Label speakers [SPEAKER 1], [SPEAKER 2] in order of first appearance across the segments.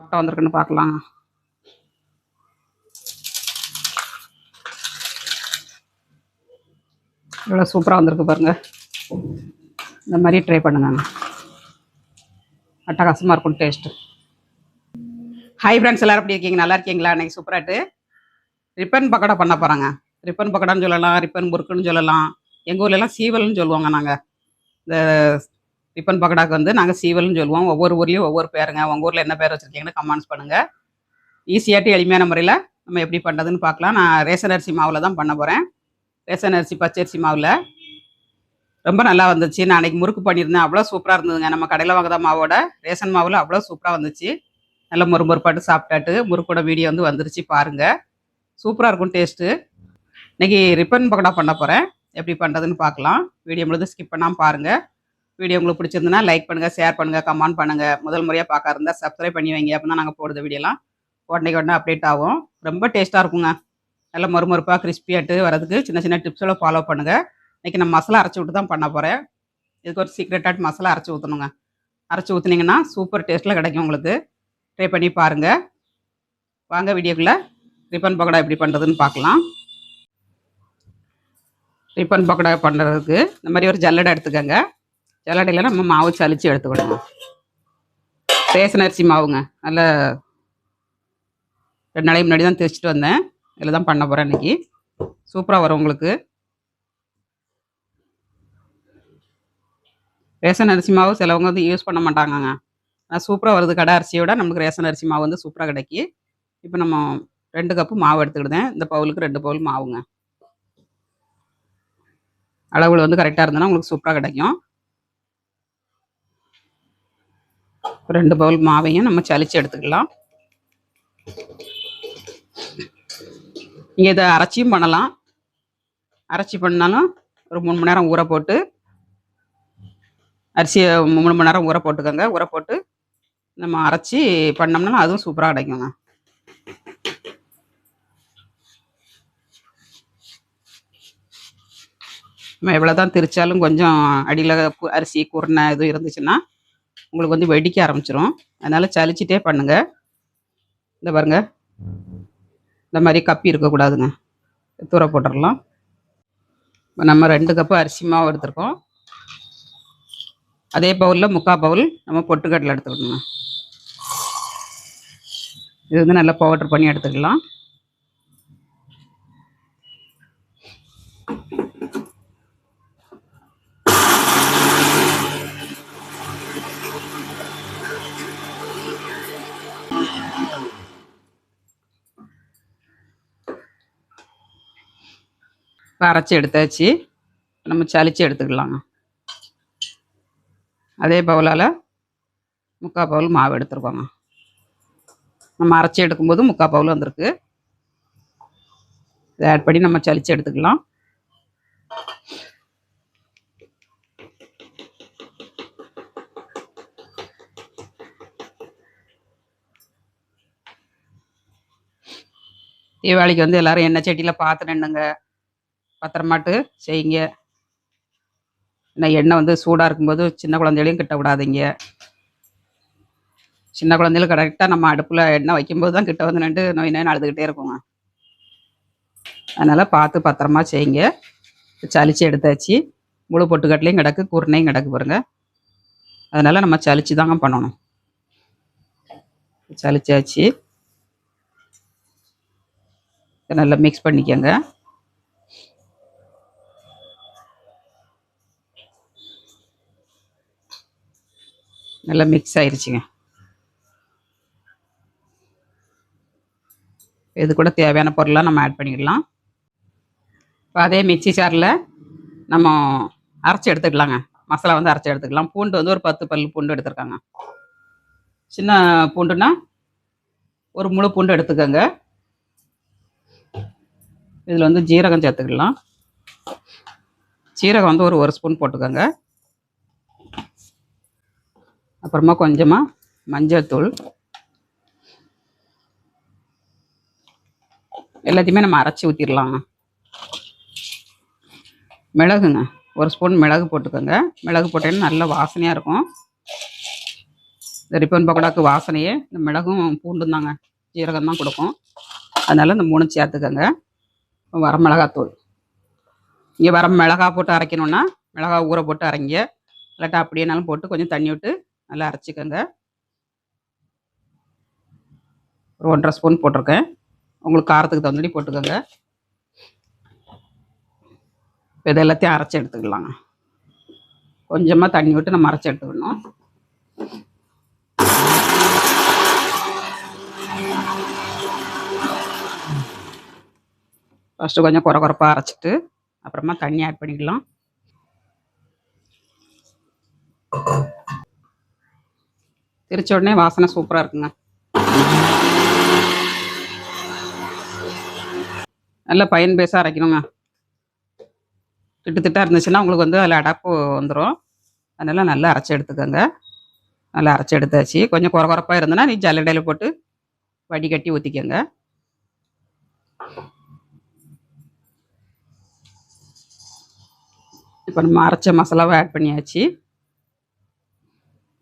[SPEAKER 1] கரெக்டாக வந்திருக்குன்னு பார்க்கலாம் இவ்வளோ சூப்பராக வந்திருக்கு பாருங்கள் இந்த மாதிரி ட்ரை பண்ணுங்க அட்டகாசமாக இருக்கும் டேஸ்ட்டு ஹை ஃப்ரெண்ட்ஸ் எல்லோரும் எப்படி இருக்கீங்க நல்லா இருக்கீங்களா இன்றைக்கி சூப்பராட்டு ரிப்பன் பக்கோடா பண்ண போகிறாங்க ரிப்பன் பக்கடான்னு சொல்லலாம் ரிப்பன் முறுக்குன்னு சொல்லலாம் எங்கள் ஊர்லலாம் சீவல்னு சொல்லுவாங்க நாங்கள் இந்த ரிப்பன் பக்கடாக்கு வந்து நாங்கள் சீவல்னு சொல்லுவோம் ஒவ்வொரு ஊர்லேயும் ஒவ்வொரு பேருங்க உங்கள் ஊரில் என்ன பேர் வச்சுருக்கீங்கன்னு கமெண்ட்ஸ் பண்ணுங்கள் ஈஸியாட்டி எளிமையான முறையில் நம்ம எப்படி பண்ணுறதுன்னு பார்க்கலாம் நான் ரேஷன் அரிசி மாவில் தான் பண்ண போகிறேன் ரேஷன் அரிசி பச்சரிசி மாவில் ரொம்ப நல்லா வந்துச்சு நான் அன்றைக்கி முறுக்கு பண்ணியிருந்தேன் அவ்வளோ சூப்பராக இருந்ததுங்க நம்ம கடையில் வாங்குற மாவோட ரேஷன் மாவில் அவ்வளோ சூப்பராக வந்துச்சு நல்லா மொறு மொறுப்பாட்டு சாப்பிட்டாட்டு முறுக்கோட வீடியோ வந்து வந்துருச்சு பாருங்கள் சூப்பராக இருக்கும் டேஸ்ட்டு இன்றைக்கி ரிப்பன் பக்கடா பண்ண போகிறேன் எப்படி பண்ணுறதுன்னு பார்க்கலாம் வீடியோ முழுது ஸ்கிப் பண்ணாமல் பாருங்கள் வீடியோ உங்களுக்கு பிடிச்சிருந்தனா லைக் பண்ணுங்கள் ஷேர் பண்ணுங்கள் கமெண்ட் பண்ணுங்கள் முதல் முறையாக பார்க்க இருந்தால் சப்ஸ்கிரைப் பண்ணி வைங்க அப்படின்னா நாங்கள் போடுறது வீடியோலாம் உடனே உடனே அப்டேட் ஆகும் ரொம்ப டேஸ்ட்டாக இருக்குங்க நல்லா மறுமறுப்பாக கிறிஸ்பியாட்டு வரதுக்கு சின்ன சின்ன டிப்ஸோட ஃபாலோ பண்ணுங்கள் இன்றைக்கி நான் மசாலா அரைச்சி விட்டு தான் பண்ண போகிறேன் இதுக்கு ஒரு சீக்ரெட்டாக மசாலா அரைச்சி ஊற்றணுங்க அரைச்சி ஊற்றுனீங்கன்னா சூப்பர் டேஸ்ட்டில் கிடைக்கும் உங்களுக்கு ட்ரை பண்ணி பாருங்கள் வாங்க வீடியோக்குள்ளே ரிப்பன் பக்கோடா எப்படி பண்ணுறதுன்னு பார்க்கலாம் ரிப்பன் பக்கோடா பண்ணுறதுக்கு இந்த மாதிரி ஒரு ஜல்லடை எடுத்துக்கோங்க ஜல்லடையில் நம்ம மாவு சளிச்சு எடுத்துக்கணும் ரேசன் அரிசி மாவுங்க நல்ல ரெண்டு நாளைக்கு முன்னாடி தான் தெரிச்சிட்டு வந்தேன் இதில் தான் பண்ண போகிறேன் இன்றைக்கி சூப்பராக வரும் உங்களுக்கு ரேஷன் அரிசி மாவு சிலவங்க வந்து யூஸ் பண்ண மாட்டாங்கங்க ஆனால் சூப்பராக வருது கடை அரிசியை விட நமக்கு ரேஷன் அரிசி மாவு வந்து சூப்பராக கிடைக்கி இப்போ நம்ம ரெண்டு கப்பு மாவு எடுத்துக்கிட்டேன் இந்த பவுலுக்கு ரெண்டு பவுல் மாவுங்க அளவு வந்து கரெக்டாக இருந்ததுன்னா உங்களுக்கு சூப்பராக கிடைக்கும் ரெண்டு பவுல் மாவையும் நம்ம சளிச்சு எடுத்துக்கலாம் நீங்கள் இதை அரைச்சியும் பண்ணலாம் அரைச்சி பண்ணாலும் ஒரு மூணு மணி நேரம் ஊற போட்டு அரிசியை மூணு மணி நேரம் ஊற போட்டுக்கோங்க ஊற போட்டு நம்ம அரைச்சி பண்ணோம்னாலும் அதுவும் சூப்பராக கிடைக்குங்க நம்ம எவ்வளோ தான் திரிச்சாலும் கொஞ்சம் அடியில் அரிசி குருணை எதுவும் இருந்துச்சுன்னா உங்களுக்கு வந்து வெடிக்க ஆரம்பிச்சிரும் அதனால் சலிச்சிட்டே பண்ணுங்கள் இந்த பாருங்க இந்த மாதிரி கப்பி இருக்கக்கூடாதுங்க தூர போட்டுடலாம் இப்போ நம்ம ரெண்டு கப்பு அரிசி மாவு எடுத்துருக்கோம் அதே பவுலில் முக்கால் பவுல் நம்ம பொட்டுக்கடலை எடுத்துக்கணுங்க இது வந்து நல்லா பவுட்ரு பண்ணி எடுத்துக்கலாம் அரைச்சி எடுத்தாச்சு நம்ம சளிச்சு எடுத்துக்கலாங்க அதே பவுலால் முக்கால் பவுல் மாவு எடுத்துருக்கோங்க நம்ம அரைச்சி எடுக்கும்போது முக்கால் பவுல் வந்திருக்கு இதை ஆட் பண்ணி நம்ம சளிச்சு எடுத்துக்கலாம் தீபாவளிக்கு வந்து எல்லாரும் எண்ணெய் செட்டியில் பார்த்து நின்னுங்க பத்திரமாட்டு செய்யுங்க ஏன்னா எண்ணெய் வந்து சூடாக இருக்கும்போது சின்ன குழந்தைகளையும் கிட்ட விடாதீங்க சின்ன குழந்தைகளும் கரெக்டாக நம்ம அடுப்பில் எண்ணெய் வைக்கும்போது தான் கிட்ட வந்து நின்று நோய் நோய் அழுதுகிட்டே இருக்குங்க அதனால் பார்த்து பத்திரமா செய்யுங்க சளிச்சு எடுத்தாச்சு முழு பொட்டுக்கட்லையும் கிடக்கு குருணையும் கிடக்கு பாருங்க அதனால் நம்ம சளிச்சு தாங்க பண்ணணும் சளிச்சாச்சு நல்லா மிக்ஸ் பண்ணிக்கோங்க நல்லா மிக்ஸ் ஆயிடுச்சுங்க இது கூட தேவையான பொருளாக நம்ம ஆட் பண்ணிக்கலாம் இப்போ அதே மிக்சி சாரில் நம்ம அரைச்சி எடுத்துக்கலாங்க மசாலா வந்து அரைச்சி எடுத்துக்கலாம் பூண்டு வந்து ஒரு பத்து பல் பூண்டு எடுத்துருக்காங்க சின்ன பூண்டுனா ஒரு முழு பூண்டு எடுத்துக்கோங்க இதில் வந்து ஜீரகம் சேர்த்துக்கலாம் சீரகம் வந்து ஒரு ஒரு ஸ்பூன் போட்டுக்கோங்க அப்புறமா கொஞ்சமாக மஞ்சள்தூள் எல்லாத்தையுமே நம்ம அரைச்சி ஊற்றிடலாங்க மிளகுங்க ஒரு ஸ்பூன் மிளகு போட்டுக்கோங்க மிளகு போட்டேன்னு நல்ல வாசனையாக இருக்கும் இந்த ரிப்பன் பக்கோடாக்கு வாசனையே இந்த மிளகும் பூண்டும் தாங்க ஜீரகம் தான் கொடுக்கும் அதனால் இந்த மூணு சேர்த்துக்கோங்க மிளகாத்தூள் இங்கே வர மிளகா போட்டு அரைக்கணுன்னா மிளகா ஊற போட்டு அரைங்க இல்லாட்டா அப்படியேனாலும் போட்டு கொஞ்சம் தண்ணி விட்டு நல்லா அரைச்சிக்கோங்க ஒரு ஒன்றரை ஸ்பூன் போட்டிருக்கேன் உங்களுக்கு காரத்துக்கு தகுந்தபடி போட்டுக்கோங்க இதை எல்லாத்தையும் அரைச்சி எடுத்துக்கலாம் கொஞ்சமாக தண்ணி விட்டு நம்ம அரைச்சி எடுத்துக்கணும் ஃபஸ்ட்டு கொஞ்சம் குறை குறைப்பாக அரைச்சிட்டு அப்புறமா தண்ணி ஆட் பண்ணிக்கலாம் திரிச்ச உடனே வாசனை சூப்பராக இருக்குங்க நல்லா பயன் பேச அரைக்கணுங்க திட்டு திட்டாக இருந்துச்சுன்னா உங்களுக்கு வந்து அதில் அடப்பு வந்துடும் அதனால் நல்லா அரைச்சி எடுத்துக்கோங்க நல்லா அரைச்சி எடுத்தாச்சு கொஞ்சம் குறை குறப்பாக இருந்ததுன்னா நீ ஜல்லடையில் போட்டு வடிகட்டி ஊற்றிக்கோங்க இப்போ நம்ம அரைச்ச மசாலாவை ஆட் பண்ணியாச்சு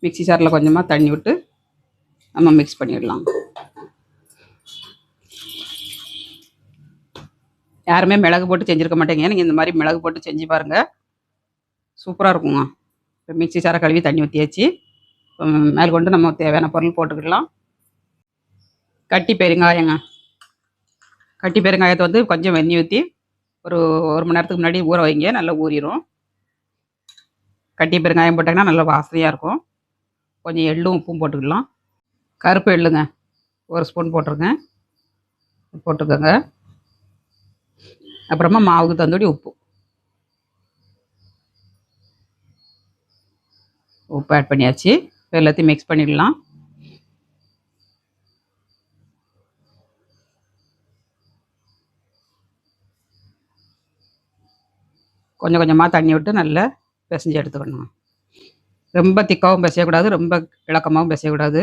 [SPEAKER 1] மிக்சி சாரில் கொஞ்சமாக தண்ணி விட்டு நம்ம மிக்ஸ் பண்ணிடலாம் யாருமே மிளகு போட்டு செஞ்சுருக்க மாட்டேங்க நீங்கள் இந்த மாதிரி மிளகு போட்டு செஞ்சு பாருங்கள் சூப்பராக இருக்குங்க இப்போ மிக்சி சாரை கழுவி தண்ணி ஊற்றியாச்சு மேல் கொண்டு நம்ம தேவையான பொருள் போட்டுக்கிடலாம் கட்டி பெருங்காயங்க கட்டி பெருங்காயத்தை வந்து கொஞ்சம் வெந்நி ஊற்றி ஒரு ஒரு மணி நேரத்துக்கு முன்னாடி ஊற வைங்க நல்லா ஊறிடும் கட்டி பெருங்காயம் போட்டாங்கன்னா நல்லா வாசனையாக இருக்கும் கொஞ்சம் எள்ளும் உப்பும் போட்டுக்கலாம் கருப்பு எள்ளுங்க ஒரு ஸ்பூன் போட்டுருங்க போட்டுக்கோங்க அப்புறமா மாவுக்கு தந்தூடி உப்பு உப்பு ஆட் பண்ணியாச்சு எல்லாத்தையும் மிக்ஸ் பண்ணிடலாம் கொஞ்சம் கொஞ்சமாக தண்ணி விட்டு நல்லா பிசைஞ்சு எடுத்துக்கணும் ரொம்ப திக்காகவும் பேசக்கூடாது ரொம்ப இலக்கமாகவும் பிசையக்கூடாது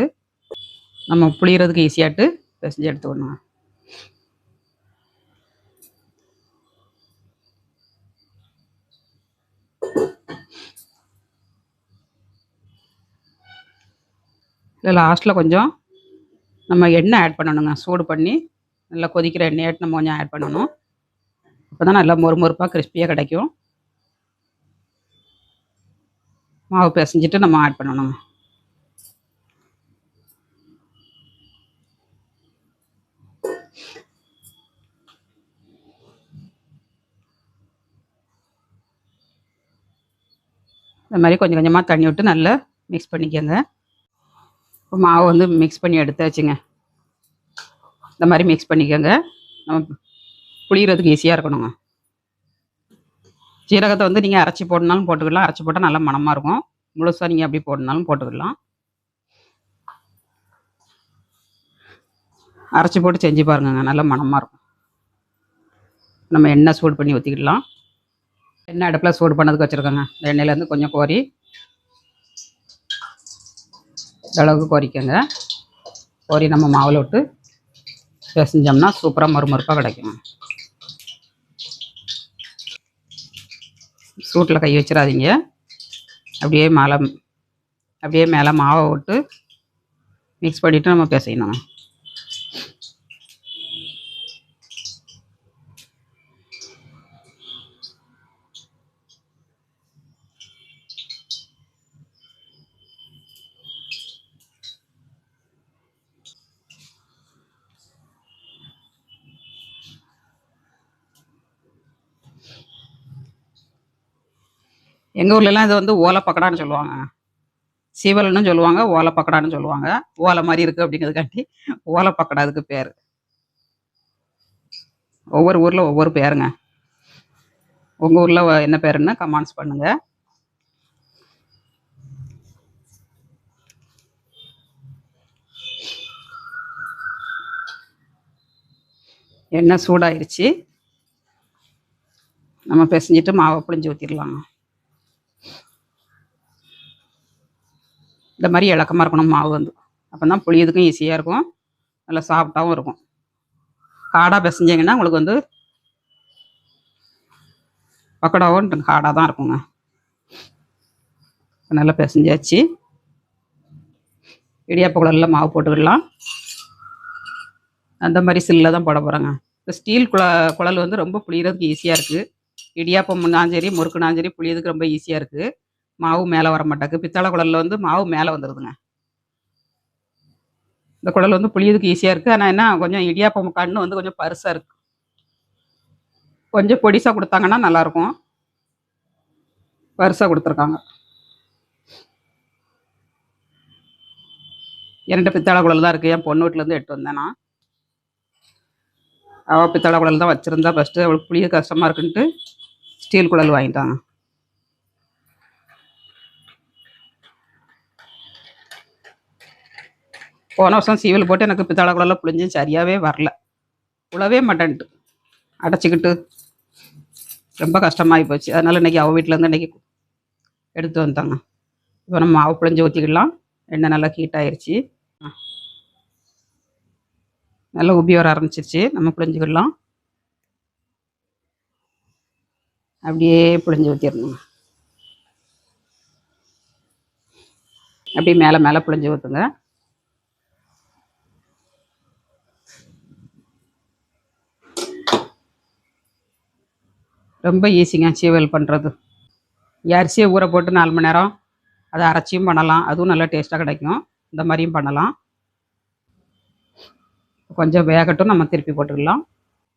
[SPEAKER 1] நம்ம புளியறதுக்கு ஈஸியாகிட்டு பெசஞ்சு எடுத்துக்கணும் இல்லை லாஸ்ட்டில் கொஞ்சம் நம்ம எண்ணெய் ஆட் பண்ணணுங்க சூடு பண்ணி நல்லா கொதிக்கிற எண்ணெய் ஆட் நம்ம கொஞ்சம் ஆட் பண்ணணும் அப்போ தான் நல்லா மொறு மொறுப்பாக கிறிஸ்பியாக கிடைக்கும் மாவு பிசைஞ்சிட்டு நம்ம ஆட் பண்ணணும் இந்த மாதிரி கொஞ்சம் கொஞ்சமாக தண்ணி விட்டு நல்லா மிக்ஸ் பண்ணிக்கோங்க இப்போ மாவு வந்து மிக்ஸ் பண்ணி வச்சுங்க இந்த மாதிரி மிக்ஸ் பண்ணிக்கோங்க நம்ம புளிகிறதுக்கு ஈஸியாக இருக்கணுங்க ஜீரகத்தை வந்து நீங்கள் அரைச்சி போடனாலும் போட்டுக்கலாம் அரைச்சி போட்டால் நல்லா மனமாக இருக்கும் முழுசாக நீங்கள் அப்படி போடனாலும் போட்டுக்கலாம் அரைச்சி போட்டு செஞ்சு பாருங்கங்க நல்லா மனமாக இருக்கும் நம்ம எண்ணெய் சூடு பண்ணி ஊற்றிக்கிடலாம் எண்ணெய் அடுப்பில் சூடு பண்ணதுக்கு வச்சுருக்கோங்க இந்த எண்ணெயிலேருந்து கொஞ்சம் கோரி அளவுக்கு கோரிக்கங்க கோரி நம்ம மாவில் விட்டு பேசஞ்சோம்னா சூப்பராக மறுமறுப்பாக கிடைக்குங்க சூட்டில் கை வச்சிடாதீங்க அப்படியே மேலே அப்படியே மேலே மாவை விட்டு மிக்ஸ் பண்ணிவிட்டு நம்ம பிசையணும் எங்கள் ஊர்லலாம் இது வந்து ஓலை பக்கடான்னு சொல்லுவாங்க சீவல்னு சொல்லுவாங்க ஓலை பக்கடான்னு சொல்லுவாங்க ஓலை மாதிரி இருக்குது அப்படிங்கிறதுக்காண்டி ஓலை பக்கடா அதுக்கு பேர் ஒவ்வொரு ஊரில் ஒவ்வொரு பேருங்க உங்கள் ஊரில் என்ன பேருன்னு கமாண்ட்ஸ் பண்ணுங்கள் எண்ணெய் சூடாயிருச்சு நம்ம பிசைஞ்சிட்டு மாவை புளிஞ்சு ஊற்றிடலாங்க இந்த மாதிரி இலக்கமாக இருக்கணும் மாவு வந்து அப்போ தான் புளியதுக்கும் ஈஸியாக இருக்கும் நல்லா சாஃப்டாகவும் இருக்கும் ஹார்டாக பிசைஞ்சிங்கன்னா உங்களுக்கு வந்து பக்கடாவும் ஹார்டாக தான் இருக்குங்க நல்லா பிசைஞ்சாச்சு இடியாப்ப குழல்ல மாவு போட்டுக்கிடலாம் அந்த மாதிரி சில்லில் தான் போட போகிறாங்க இந்த ஸ்டீல் குழ குழல் வந்து ரொம்ப புளியறதுக்கு ஈஸியாக இருக்குது இடியாப்பம்னாலும் சரி முறுக்குனாலும் சரி புளியதுக்கு ரொம்ப ஈஸியாக இருக்குது மாவு மேலே வர மாட்டாக்கு பித்தளை குழலில் வந்து மாவு மேலே வந்துடுதுங்க இந்த குழல் வந்து புளியதுக்கு ஈஸியாக இருக்குது ஆனால் என்ன கொஞ்சம் இடியாப்பம் கண்ணு வந்து கொஞ்சம் பருசாக இருக்குது கொஞ்சம் பொடிசாக கொடுத்தாங்கன்னா நல்லாயிருக்கும் பருசாக கொடுத்துருக்காங்க இரண்டு பித்தளை குழல் தான் இருக்குது என் பொண்ணு வீட்டிலேருந்து எட்டு வந்தேன்னா அவள் பித்தளை குழல் தான் வச்சுருந்தா ஃபஸ்ட்டு அவளுக்கு புளிய கஷ்டமாக இருக்குன்ட்டு ஸ்டீல் குழல் வாங்கிட்டாங்க போன வருஷம் சீவில் போட்டு எனக்கு பித்தாள குழல புழிஞ்சு சரியாகவே வரல உழவே மாட்டேன்ட்டு அடைச்சிக்கிட்டு ரொம்ப கஷ்டமாகி போச்சு அதனால் இன்றைக்கி அவள் வீட்டிலேருந்து இன்றைக்கி எடுத்து வந்தாங்க இப்போ நம்ம மாவு புழிஞ்சு ஊற்றிக்கலாம் எண்ணெய் நல்லா ஹீட் ஆயிடுச்சு நல்லா உபி வர ஆரம்பிச்சிருச்சு நம்ம புளிஞ்சுக்கிடலாம் அப்படியே புழிஞ்சு ஊற்றிடணும் அப்படியே மேலே மேலே புழிஞ்சு ஊற்றுங்க ரொம்ப ஈஸிங்க சீவல் பண்ணுறது அரிசியை ஊற போட்டு நாலு மணி நேரம் அதை அரைச்சியும் பண்ணலாம் அதுவும் நல்லா டேஸ்ட்டாக கிடைக்கும் இந்த மாதிரியும் பண்ணலாம் கொஞ்சம் வேகட்டும் நம்ம திருப்பி போட்டுக்கலாம்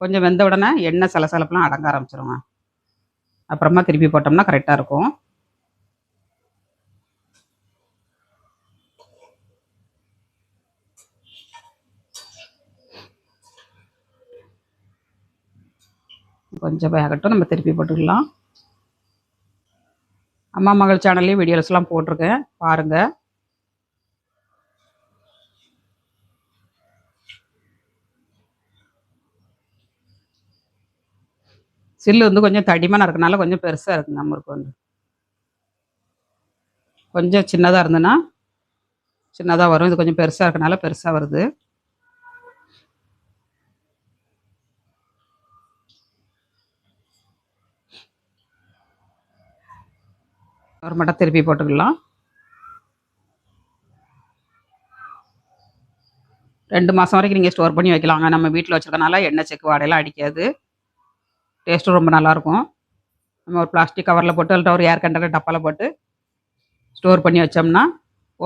[SPEAKER 1] கொஞ்சம் வெந்த உடனே எண்ணெய் சலசலப்பெலாம் அடங்க ஆரம்பிச்சிருங்க அப்புறமா திருப்பி போட்டோம்னா கரெக்டாக இருக்கும் கொஞ்சம் வேகட்டும் நம்ம திருப்பி போட்டுக்கலாம் அம்மா மகள் சேனல்லையும் வீடியோஸ்லாம் போட்டிருக்கேன் பாருங்கள் சில்லு வந்து கொஞ்சம் தடிமனாக இருக்கனால கொஞ்சம் பெருசாக இருக்குங்க நம்மளுக்கு வந்து கொஞ்சம் சின்னதாக இருந்ததுன்னா சின்னதாக வரும் இது கொஞ்சம் பெருசாக இருக்கனால பெருசாக வருது ஒரு மட்டும் திருப்பி போட்டுக்கலாம் ரெண்டு மாதம் வரைக்கும் நீங்கள் ஸ்டோர் பண்ணி வைக்கலாங்க நம்ம வீட்டில் வச்சுருக்கனால எண்ணெய் செக்கு வாடையெல்லாம் அடிக்காது டேஸ்ட்டும் ரொம்ப நல்லாயிருக்கும் நம்ம ஒரு பிளாஸ்டிக் கவரில் போட்டு இல்லை ஒரு ஏர் கண்டக்டர் டப்பாவில் போட்டு ஸ்டோர் பண்ணி வச்சோம்னா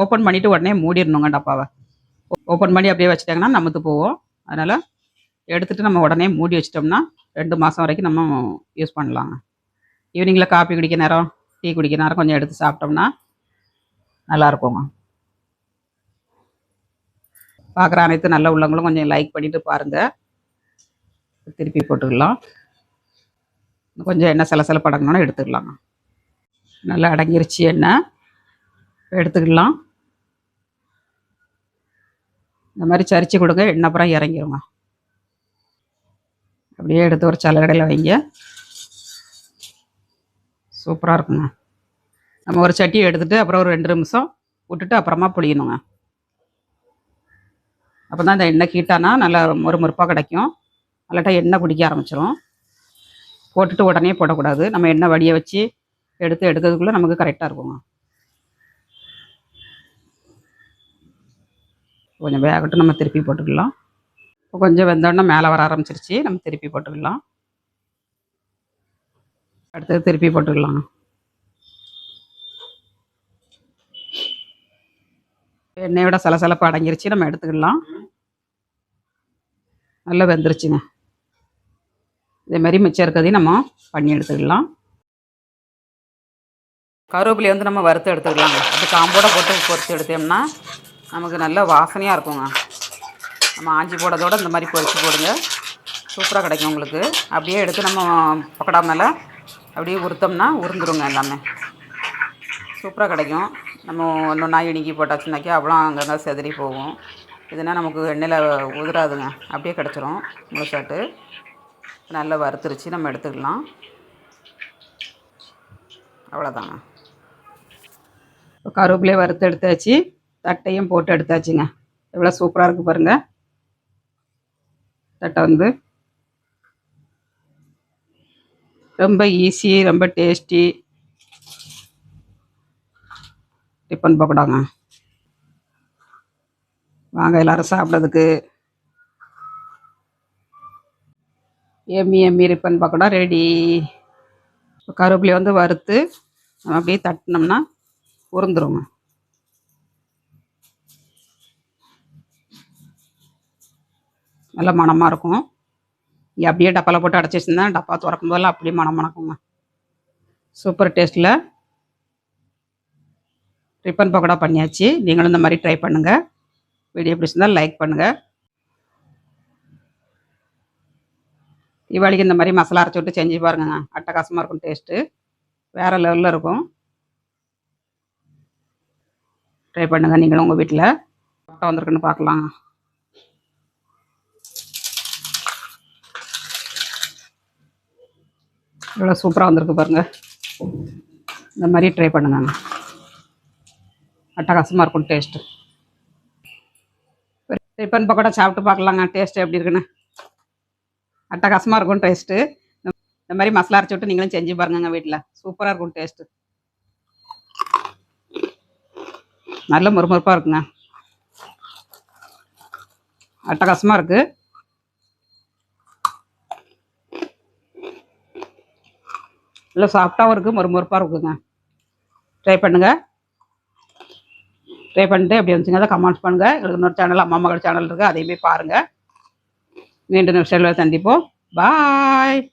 [SPEAKER 1] ஓப்பன் பண்ணிவிட்டு உடனே மூடிடணுங்க டப்பாவை ஓப்பன் பண்ணி அப்படியே வச்சுட்டாங்கன்னா நமக்கு போவோம் அதனால் எடுத்துகிட்டு நம்ம உடனே மூடி வச்சிட்டோம்னா ரெண்டு மாதம் வரைக்கும் நம்ம யூஸ் பண்ணலாங்க ஈவினிங்கில் காப்பி குடிக்க நேரம் டீ குடிக்க நேரம் கொஞ்சம் எடுத்து சாப்பிட்டோம்னா நல்லாயிருக்குங்க பார்க்குற அனைத்து நல்ல உள்ளவங்களும் கொஞ்சம் லைக் பண்ணிவிட்டு பாருங்கள் திருப்பி போட்டுக்கலாம் கொஞ்சம் எண்ணெய் சில படங்கணும்னு எடுத்துக்கலாங்க நல்லா அடங்கிருச்சு எண்ணெய் எடுத்துக்கலாம் இந்த மாதிரி சரிச்சு கொடுங்க எண்ணெய் அப்புறம் இறங்கிடுங்க அப்படியே எடுத்து ஒரு சலகடையில் வைங்க சூப்பராக இருக்குங்க நம்ம ஒரு சட்டியை எடுத்துகிட்டு அப்புறம் ஒரு ரெண்டு நிமிஷம் விட்டுட்டு அப்புறமா புளியணுங்க அப்போ தான் இந்த எண்ணெய் கீட்டானா நல்லா மொறு மொறுப்பாக கிடைக்கும் நல்லாட்டா எண்ணெய் குடிக்க ஆரம்பிச்சிடும் போட்டுட்டு உடனே போடக்கூடாது நம்ம எண்ணெய் வடிய வச்சு எடுத்து எடுக்கிறதுக்குள்ளே நமக்கு கரெக்டாக இருக்குங்க கொஞ்சம் வேகட்டும் நம்ம திருப்பி போட்டுக்கலாம் இப்போ கொஞ்சம் வெந்தோடனே மேலே வர ஆரம்பிச்சிருச்சு நம்ம திருப்பி போட்டுக்கலாம் அடுத்தது திருப்பி போட்டுக்கலாம் எண்ணெயோட சலசலப்பு அடங்கிருச்சு நம்ம எடுத்துக்கலாம் நல்லா வெந்துருச்சுங்க இதே மாதிரி மிச்சம் இருக்கிறதையும் நம்ம பண்ணி எடுத்துக்கலாம் கருவேப்பிலையை வந்து நம்ம வறுத்து எடுத்துக்கலாங்க அது காம்போட போட்டு பொறுத்து எடுத்தோம்னா நமக்கு நல்ல வாசனையாக இருக்குங்க நம்ம ஆஞ்சி போடுறதோடு இந்த மாதிரி பொறிச்சு போடுங்க சூப்பராக கிடைக்கும் உங்களுக்கு அப்படியே எடுத்து நம்ம பக்கடாமல் அப்படியே உருத்தம்னா உருந்துருங்க எல்லாமே சூப்பராக கிடைக்கும் நம்ம இன்னும் நாய் இணுக்கி போட்டாச்சுனாக்கே அவ்வளோ அங்கங்கே செதறி போகும் இதுனா நமக்கு எண்ணெயில் உதிராதுங்க அப்படியே கிடச்சிரும் முழுசாட்டு நல்லா வறுத்துருச்சு நம்ம எடுத்துக்கலாம் அவ்வளோதாங்க கருவேப்பிலையை வறுத்து எடுத்தாச்சு தட்டையும் போட்டு எடுத்தாச்சுங்க எவ்வளோ சூப்பராக இருக்குது பாருங்கள் தட்டை வந்து ரொம்ப ஈஸி ரொம்ப டேஸ்டி டிஃபன் பக்கோடாங்க வாங்க எல்லாரும் சாப்பிட்றதுக்கு எம்மி எம்மி ரிப்பன் பக்கோடா ரெடி கருவேப்பிலையை வந்து வறுத்து நம்ம அப்படியே தட்டினோம்னா உருந்துருங்க நல்ல மனமாக இருக்கும் அப்படியே டப்பாவில் போட்டு அடைச்சி வச்சுருந்தேன் டப்பா திறக்கும் போதெல்லாம் அப்படியே மனம் மணக்குங்க சூப்பர் டேஸ்ட்டில் ரிப்பன் பக்கோடா பண்ணியாச்சு நீங்களும் இந்த மாதிரி ட்ரை பண்ணுங்கள் வீடியோ பிடிச்சிருந்தால் லைக் பண்ணுங்கள் தீபாவளிக்கு இந்த மாதிரி மசாலா அரைச்சி விட்டு செஞ்சு பாருங்க அட்டகாசமாக இருக்கும் டேஸ்ட்டு வேறு லெவலில் இருக்கும் ட்ரை பண்ணுங்கள் நீங்களும் உங்கள் வீட்டில் வந்துருக்குன்னு வந்திருக்குன்னு பார்க்கலாம் இவ்வளோ சூப்பராக வந்திருக்கு பாருங்கள் இந்த மாதிரி ட்ரை பண்ணுங்க அட்டகாசமாக இருக்கும் டேஸ்ட்டு பண்ண பக்கோடா சாப்பிட்டு பார்க்கலாங்க டேஸ்ட்டு எப்படி இருக்குன்னு அட்டகாசமாக இருக்கும் டேஸ்ட்டு இந்த மாதிரி மசாலா அரைச்சி விட்டு நீங்களும் செஞ்சு பாருங்க வீட்டில் சூப்பராக இருக்கும் டேஸ்ட்டு நல்ல முறுமுறுப்பாக இருக்குங்க அட்டகாசமாக இருக்குது நல்லா சாஃப்டாகவும் இருக்குது மொறுமொறுப்பாக இருக்குங்க ட்ரை பண்ணுங்கள் ட்ரை பண்ணிட்டு எப்படி வந்துச்சுங்க அதை கமெண்ட்ஸ் பண்ணுங்கள் எங்களுக்கு இன்னொரு சேனல் அம்மா மகள் சேனல் இருக்குது அதையுமே பாருங்கள் மீண்டும் செல்வ சந்திப்போம் பாய்